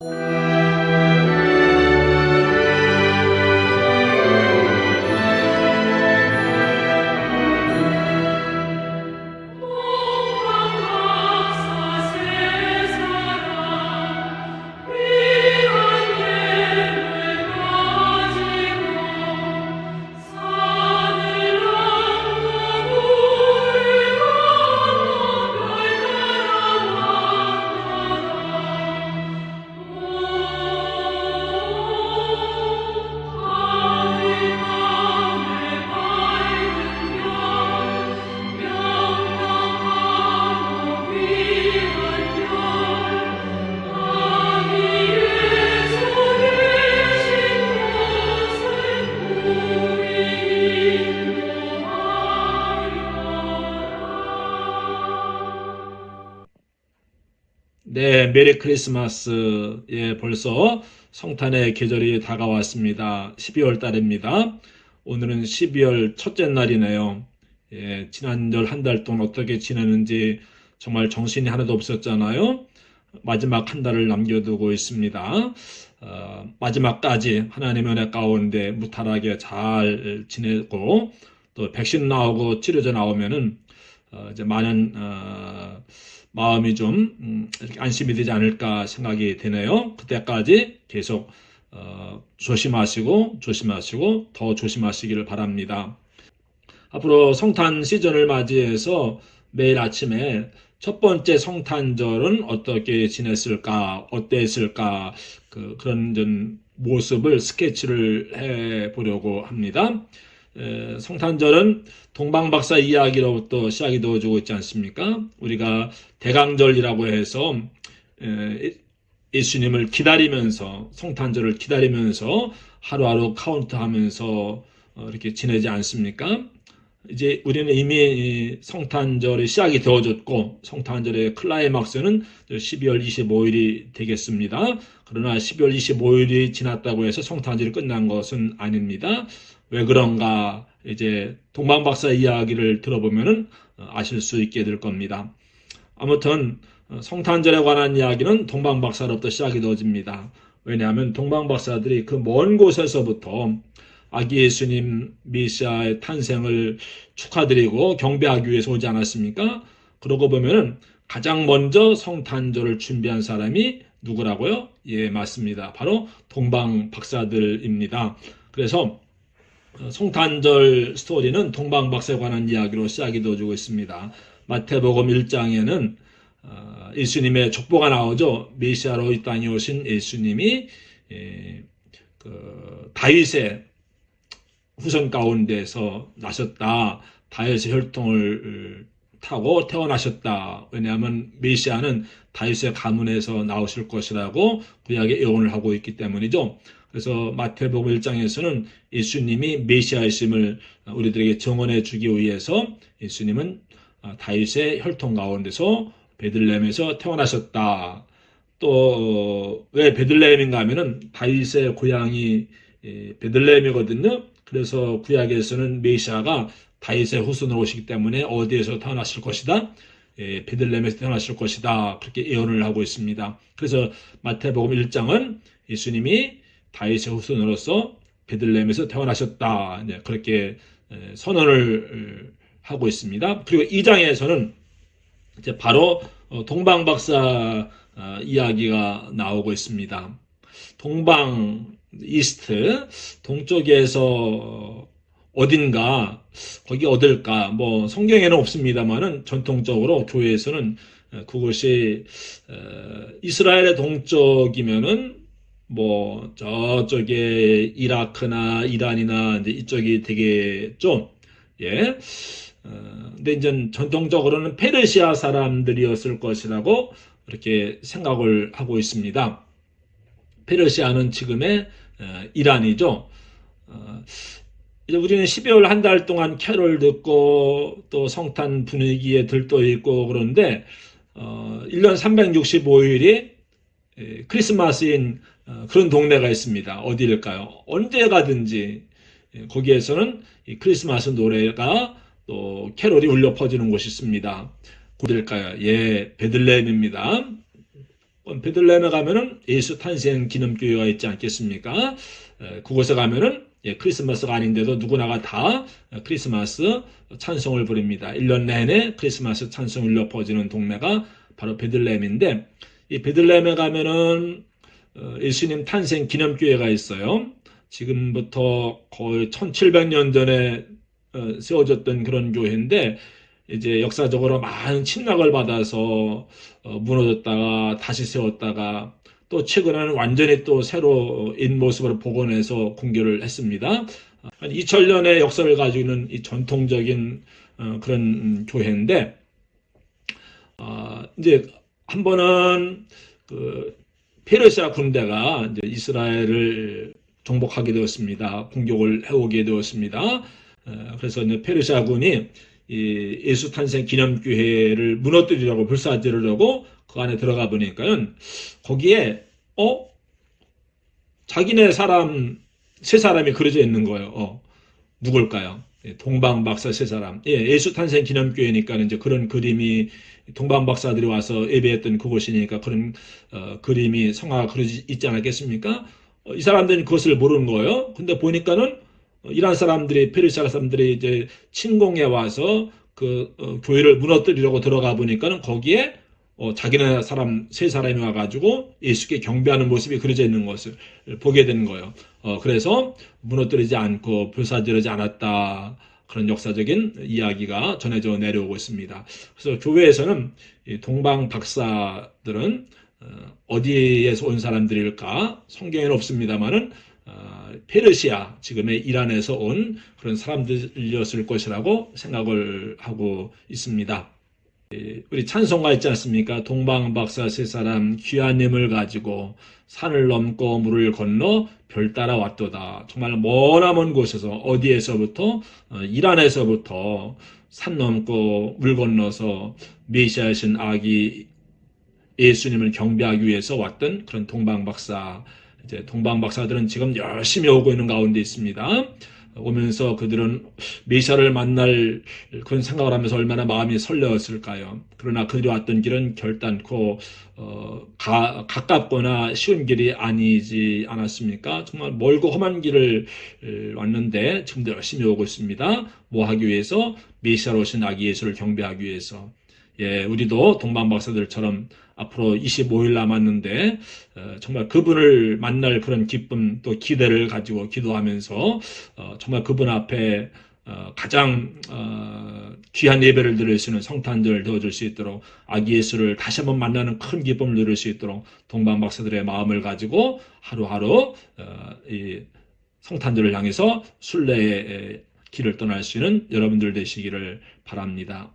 you 네, 메리 크리스마스. 예, 벌써 성탄의 계절이 다가왔습니다. 12월 달입니다. 오늘은 12월 첫째 날이네요. 예, 지난절 한 달 동안 어떻게 지내는지 정말 정신이 하나도 없었잖아요. 마지막 한 달을 남겨두고 있습니다. 어, 마지막까지 하나님의 은혜 가운데 무탈하게 잘 지내고 또 백신 나오고 치료제 나오면은 어, 이제 많은 어, 마음이 좀 음, 안심이 되지 않을까 생각이 되네요. 그때까지 계속 어, 조심하시고 조심하시고 더 조심하시기를 바랍니다. 앞으로 성탄 시즌을 맞이해서 매일 아침에 첫 번째 성탄절은 어떻게 지냈을까, 어땠을까, 그, 그런 좀 모습을 스케치를 해 보려고 합니다. 에, 성탄절은 동방박사 이야기로부터 시작이 되어주고 있지 않습니까? 우리가 대강절이라고 해서 에, 예수님을 기다리면서 성탄절을 기다리면서 하루하루 카운트하면서 어, 이렇게 지내지 않습니까? 이제 우리는 이미 이 성탄절이 시작이 되어졌고 성탄절의 클라이막스는 12월 25일이 되겠습니다. 그러나 12월 25일이 지났다고 해서 성탄절이 끝난 것은 아닙니다. 왜 그런가 이제 동방박사 이야기를 들어보면은 어, 아실 수 있게 될 겁니다. 아무튼 어, 성탄절에 관한 이야기는 동방박사로부터 시작이 되어집니다. 왜냐하면 동방박사들이 그 먼 곳에서부터 아기 예수님 메시아의 탄생을 축하드리고 경배하기 위해서 오지 않았습니까? 그러고 보면은 가장 먼저 성탄절을 준비한 사람이 누구라고요? 예, 맞습니다. 바로 동방 박사들입니다. 그래서 어, 성탄절 스토리는 동방 박사에 관한 이야기로 시작이 되어주고 있습니다. 마태복음 1장에는 어, 예수님의 족보가 나오죠. 메시아로 이 땅에 오신 예수님이 예, 그 다윗의 후손 가운데서 나셨다. 다윗의 혈통을 타고 태어나셨다. 왜냐하면 메시아는 다윗의 가문에서 나오실 것이라고 구약에 예언을 하고 있기 때문이죠. 그래서 마태복음 1장에서는 예수님이 메시아이심을 우리들에게 정언해 주기 위해서 예수님은 다윗의 혈통 가운데서 베들레헴에서 태어나셨다. 또 왜 베들레헴인가 하면은 다윗의 고향이 베들레헴이거든요. 그래서 구약에서는 메시아가 다윗의 후손으로 오시기 때문에 어디에서 태어났을 것이다. 예, 베들레헴에서 태어났을 것이다. 그렇게 예언을 하고 있습니다. 그래서 마태복음 1장은 예수님이 다윗의 후손으로서 베들레헴에서 태어나셨다. 네, 그렇게 선언을 하고 있습니다. 그리고 2장에서는 이제 바로 어, 동방 박사 어, 이야기가 나오고 있습니다. 동방 이스트 동쪽에서 어딘가 거기 어딜까 뭐 성경에는 없습니다만은 전통적으로 교회에서는 그것이 이스라엘의 동쪽이면은 뭐 저쪽에 이라크나 이란이나 이제 이쪽이 되겠죠. 예. 어, 근데 이제 전통적으로는 페르시아 사람들이었을 것이라고 이렇게 생각을 하고 있습니다. 페르시아는 지금의 이란이죠. 어, 이제 우리는 12월 한 달 동안 캐롤 듣고 또 성탄 분위기에 들떠 있고 그런데 어, 1년 365일이 크리스마스인 어, 그런 동네가 있습니다. 어디일까요? 언제 가든지 거기에서는 크리스마스 노래가 또 캐롤이 울려 퍼지는 곳이 있습니다. 어딜까요? 예, 베들레헴입니다. 베들레헴에 가면은 예수 탄생 기념교회가 있지 않겠습니까? 에, 그곳에 가면은 예, 크리스마스가 아닌데도 누구나가 다 크리스마스 찬송을 부릅니다. 1년 내내 크리스마스 찬송을 울려 퍼지는 동네가 바로 베들레헴인데 이 베들레헴에 가면은 어, 예수님 탄생 기념교회가 있어요. 지금부터 거의 1700년 전에 어, 세워졌던 그런 교회인데 이제 역사적으로 많은 침략을 받아서 어, 무너졌다가 다시 세웠다가 또 최근에는 완전히 또 새로인 모습으로 복원해서 공개를 했습니다. 한 2000년의 역사를 가지고 있는 이 전통적인 어, 그런 음, 교회인데 아, 이제 한 번은 그 페르시아 군대가 이제 이스라엘을 정복하게 되었습니다. 공격을 해오게 되었습니다. 어, 그래서 이제 페르시아 군이 이 예수 탄생 기념교회를 무너뜨리려고 불사지르려고 그 안에 들어가 보니까는 거기에 어 자기네 사람 세 사람이 그려져 있는 거예요. 어 누굴까요? 예, 동방 박사 세 사람. 예, 예수 탄생 기념교회니까 이제 그런 그림이 동방 박사들이 와서 예배했던 그곳이니까 그런 어, 그림이 성화가 그려져 있지 않았겠습니까? 어, 이 사람들은 그것을 모르는 거예요. 근데 보니까는 어, 이란 사람들이 페르시아 사람들이 이제 침공해 와서 그 어, 교회를 무너뜨리려고 들어가 보니까는 거기에 어, 자기네 사람 세 사람이 와가지고 예수께 경배하는 모습이 그려져 있는 것을 보게 되는 거예요. 어, 그래서 무너뜨리지 않고 불사지르지 않았다. 그런 역사적인 이야기가 전해져 내려오고 있습니다. 그래서 교회에서는 이 동방 박사들은 어, 어디에서 온 사람들일까? 성경에는 없습니다만은 어, 페르시아 지금의 이란에서 온 그런 사람들이었을 것이라고 생각을 하고 있습니다. 이, 우리 찬송가 있지 않습니까? 동방박사 세 사람 귀한님을 가지고 산을 넘고 물을 건너 별 따라 왔도다. 정말 머나먼 곳에서 어디에서부터 어, 이란에서부터 산 넘고 물 건너서 메시아신 아기 예수님을 경배하기 위해서 왔던 그런 동방박사 이제 동방 박사들은 지금 열심히 오고 있는 가운데 있습니다. 오면서 그들은 메시아를 만날 그런 생각을 하면서 얼마나 마음이 설레었을까요? 그러나 그들이 왔던 길은 결단코 어, 가, 가깝거나 쉬운 길이 아니지 않았습니까? 정말 멀고 험한 길을 왔는데 지금도 열심히 오고 있습니다. 뭐 하기 위해서? 메시아로 오신 아기 예수를 경배하기 위해서. 예, 우리도 동방 박사들처럼 앞으로 25일 남았는데 어, 정말 그분을 만날 그런 기쁨 또 기대를 가지고 기도하면서 어, 정말 그분 앞에 어, 가장 어, 귀한 예배를 드릴 수 있는 성탄절을 넣어줄 수 있도록 아기 예수를 다시 한번 만나는 큰 기쁨을 누릴 수 있도록 동방 박사들의 마음을 가지고 하루하루 어, 이 성탄절을 향해서 순례의 길을 떠날 수 있는 여러분들 되시기를 바랍니다.